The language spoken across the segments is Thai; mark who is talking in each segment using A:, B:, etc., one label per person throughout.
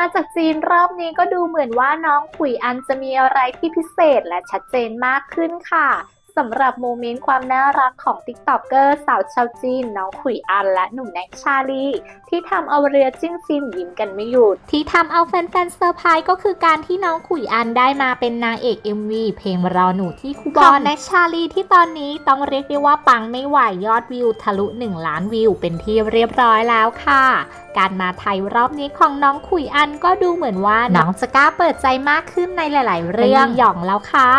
A: มาจากจีนรอบนี้ก็ดูเหมือนว่าน้องขุยอันจะมีอะไรที่พิเศษและชัดเจนมากขึ้นค่ะ สำหรับโมเมนต์ความน่ารักของติ๊กต็อกเกอร์สาวชาวจีน น้องขุยอันและหนุ่มแน็กชาลี ที่ทำเอาเรียจิ้นฟินยิ้มกันไม่หยุด ที่ทำเอาแฟนๆเซอร์ไพรส์ก็คือการที่น้องขุยอันได้มาเป็นนางเอก MV เพลงรอหนูที่คูบอนแน็กชาลีที่ตอนนี้ต้องเรียกได้ว่าปังไม่ไหวยอดวิวทะลุ 1 ล้านวิว เป็นที่เรียบร้อยแล้วค่ะ การมาไทยรอบนี้ของน้องขุยอันก็ดูเหมือนว่าน้องจะกล้าเปิดใจมากขึ้นในหลาย ๆ เรื่องหย่องแล้วค่ะ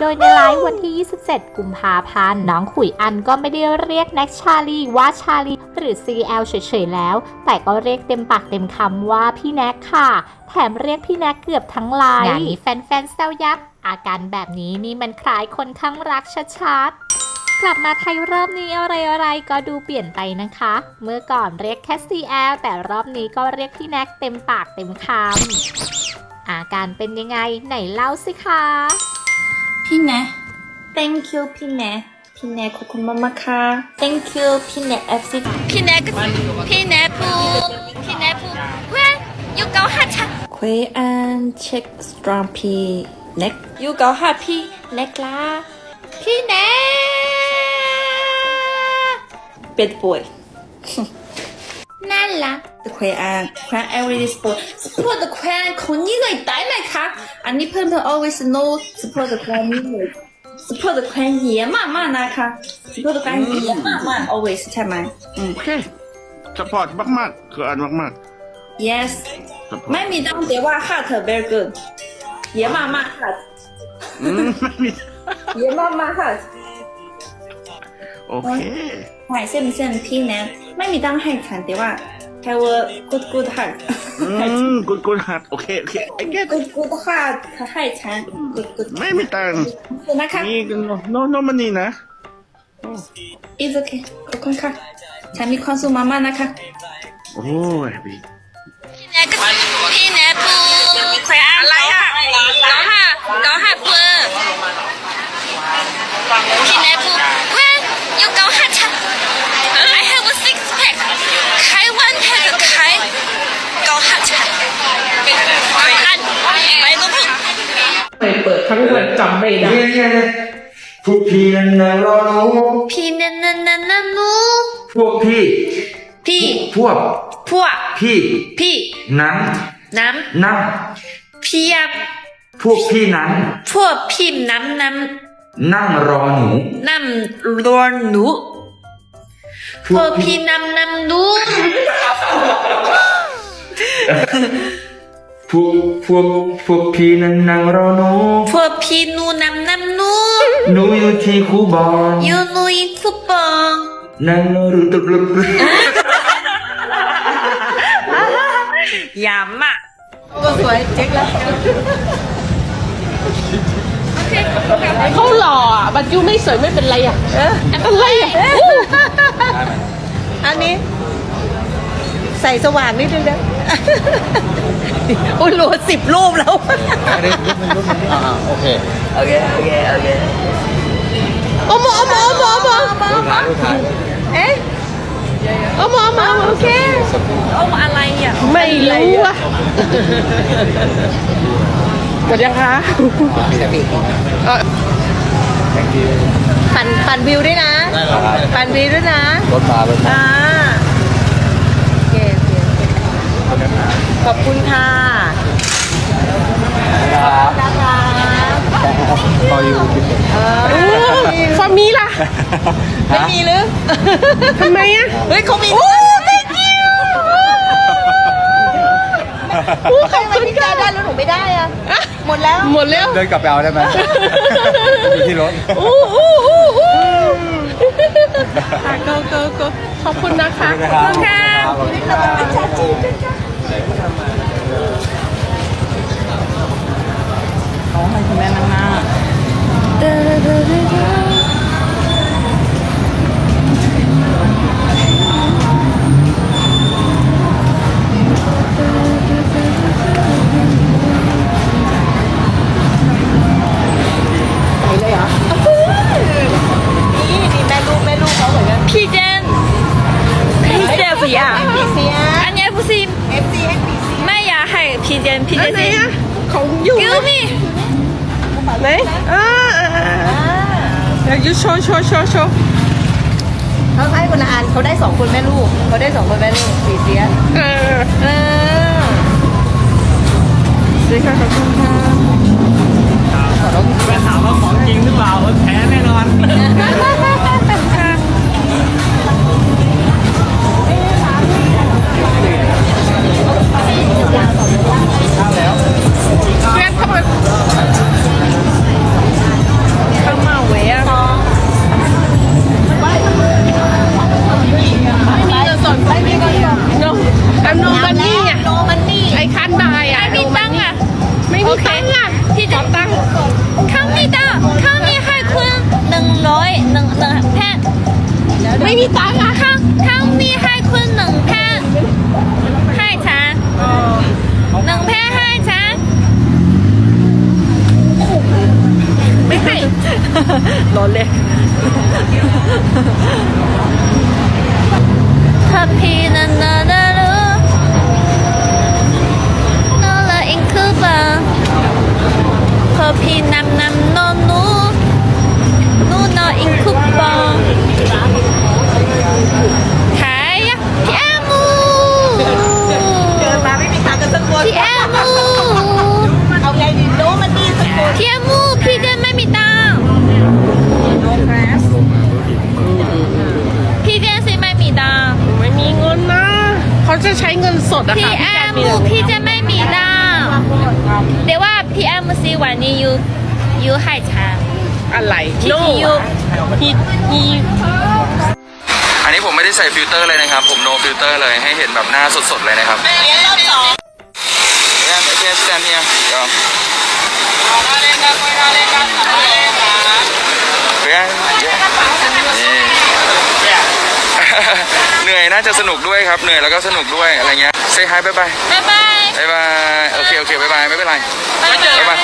A: โดยในไลฟ์วันที่ 27 กุมภาพันธ์น้องขุยอันก็ไม่ได้เรียกแน็กชาลีว่าชาลีหรือ CL เฉยๆแล้ว แต่ก็เรียกเต็มปากเต็มคำว่าพี่แน็กค่ะ แถมเรียกพี่แน็กเกือบทั้งไลน์งานนี้แฟนๆแซวยับอาการแบบนี้นี่มันคล้ายคนข้างรักชัดๆกลับมาไทยรอบนี้อะไรๆก็ดูเปลี่ยนไปนะคะ เมื่อก่อนเรียกแค่ CL แต่รอบนี้ก็เรียกพี่แน็กเต็มปากเต็มคำอาการเป็นยังไงไหนเล่าสิคะ
B: พี่แนะ thank you พี่แนะพี่แนะขอบคุณมากมากๆค่ะ thank you พี่แนะ FC
C: พี่แน็กพี่แน็กพูพี่แน็กพูเพื่อนอยู่เกาหัดชัก
B: ควยอันเช็ค strong พี่แน็กอยู่เกาหาพี่แน็กล่ะพี่แน็กเป็ดป่วย น่ารักควยอันควยอัน every support support ควยอันคนนี้เลยได้ไหมคะอันนี้เพื่อนเพื่อน always know support ควยอันนี้เลย support ควยอันเยอะมากมากๆนะคะ support ควยอันเยอะมากมากๆ always ใช่ไหมอืม
D: โอเคสปอร์ตมากๆคืออันมาก
B: yes
D: ๆ support
B: ไม่มีต้องแต่ว่า heart very good เยอะมากมาก heart
D: อืมไม่มี
B: เยอะมากมาก heart
D: โอเค
B: ใช่เส้นเส้นพี่นะไม่มีต้องให้ฉันแต่ว่า have a good good heart
D: อืมกุดกุดหัดโอเคโอเคไอ้เก็ต
B: good good heart ให้ฉัน good good
D: ไม่มีตังค์
B: ขอบคุณนะคะ
D: นี่โนโนมันนี่นะ
B: is okay ขอบคุณค่ะ ฉันมีความสุขมากๆนะคะ
D: โอ้ยบี
C: พี่แน็กพี่แน็กพูใครอะไรอะเกาหัดเกาหัดเพื่อนพี่แน็กพูเพื่อนอยู่เกาหัดชัก I have a six pack ขาย one pack ขายเกาหัดชักขายอันไปลูกพี่
E: ไปเปิดทั้งวันจำไม่ได้
F: พวกพี่นั้นนะรอรู้
C: พี่นันนันนันนันนู
F: พวกพี่
C: พี่
F: พวก
C: พวก
F: พี่
C: พี่
F: นั้น
C: น้
F: นั่งำ
C: พี่ย
F: พวกพี่นั้น
C: พวกพี่น้ำน้
F: นั่งรอหนูำ
C: น้ำรอหนู
F: พ
C: พ
F: ว
C: ว
F: ก
C: ก
F: พี่
C: พี่น้ำน้ำหนู
F: พวกพวกพวกพี่นั้นนั่งรอหนู
C: พวกพี่หนูน้ำน้ำหนู
F: หนูอยู่ที่คูบอน
C: อยู่หนูอีกคุปปอง
F: นั่งรอรุตุบลุบ
C: อย่ามา
E: เขาหล่ออะบัตยูไม่สวยไม่เป็นไรอะอะไรอะ
G: อันนี้ ใส่สว่างนิดนึงนะ โอ้ยรัวสิบรูปแล้ว
H: โอเค
G: โอเค โอเค โอเค
E: โอ้โมโอ้โมโอ้โมโอ้โม
H: รูปถ่ายรูปถ่าย
G: เอ๊ะ
E: โอ้โมโอ้โมโอเค
G: เอาอะไรอะ
E: ไม่รู้อะหมดยังคะเอ่อ
G: ปั่นปั่นวิวด้วยนะ
H: ได้แล้วครับ
G: ปั่นวิวด้วยนะ
H: รถมารถมา
G: อ่าโอเคโอเคโอเค ขอบคุณค่ะ
H: ครับ
G: นะคะ
H: ต่ออยู่ที่ผม
G: เออ
E: ฟามีล่ะ
G: ไม่มีหรือ
E: ทำไมอะ
G: เฮ้ยเขามีโอ้ thank you ใครมาพี่จาได้แล้วหนูไม่ได้อะ หมดแล้ว
E: หมดแล้ว
H: เดินกลับไปเอาได้ไหมอยู่ที่รถ
E: อู้อู้อู้อู้อะก็ก็ก็ขอบคุณนะคะ
H: ขอบคุณครั บ
G: เขา
C: ไห
E: นอ่าอ่าอ่าเดี๋ยวยูโชว์โชว์โชว์โชว์
G: เขาให้คนละอันเขาได้สองคนแม่ลูกเขาได้สองคนแม่ลูกสีเสีย
E: เออ
G: เออ
E: สีค่ะขอบคุณค่ะ
H: ถามว่าของจริงหรือเปล่
C: หนึ่งหนึ่งแผ่น
E: ไม่มีตังค์อะ
C: ข้างข้างมีให้คุณหนึ่งแผ่นให้ฉันหนึ่งแผ่นให้ฉัน
E: ไม่ให้
G: ร้อนเลย เขา
E: จะใช้เงินสดอะ
C: พี่
E: ค่ะ
C: แอ
E: พี่
C: มู
E: แกมี
C: พี่จะไม่มีตังค์แต่ว่าพี่แอมูสิวันนี้ยูยูให้ฉัน
E: อะไร
C: ที่
E: no
C: ที่ยู
E: he he
F: อันนี้ผมไม่ได้ใส่ฟิลเตอร์เลยนะครับ ผมโนฟิลเตอร์เลยให้เห็นแบบหน้าสดๆเลยนะครับเรียนรอบสองเรียนเรียนสแตนเนี่ยเดี๋ยวเรียนนี่ เหนื่อยน่าจะสนุกด้วยครับเหนื่อยแล้วก็สนุกด้วยอะไรเงี้ย say hi bye bye
C: บ๊ายบาย
F: บายบายโอเคโอเคบายบายไม่เป็นไร
C: บ๊ายบาย
F: บ๊ายบาย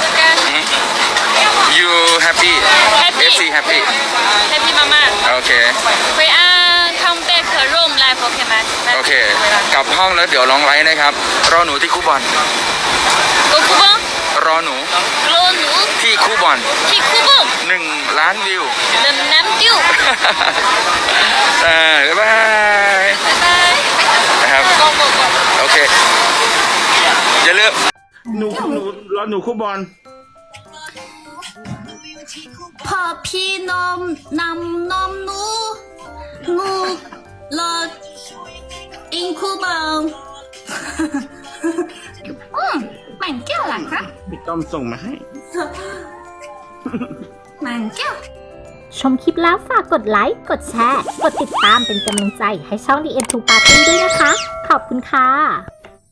C: เจอกัน
F: you happy
C: Happy
F: FC happy
C: Happy มาก
F: โอเค
C: ๆไปอ่าน come back room life โอเคไหม
F: โอเค กลับห้องแล้วเดี๋ยวลองไลฟ์นะครับรอหนูที่คูบอล
C: กูคูบอง
F: รอหนู
C: โลหนู
F: ที่คูบอล
C: ที่คูบอง
F: หนึ่งล้านวิว
C: เดินน้ำจิ้ว
F: เออบ๊ายบาย
C: บ๊ายบาย
F: นะครับโอเคอย่าลืม
D: หนูหนูรอหนูคู่บอล
C: พอพี่นมนำนมหนูหนูรออิงคูบอง
D: ต้อมส่งมาให้
C: มันแก้ว
A: ชมคลิปแล้วฝากกดไลค์ กดแชร์ กดติดตามเป็นกำลังใจให้ช่อง The End to Party ด้วยนะคะ ขอบคุณค่ะ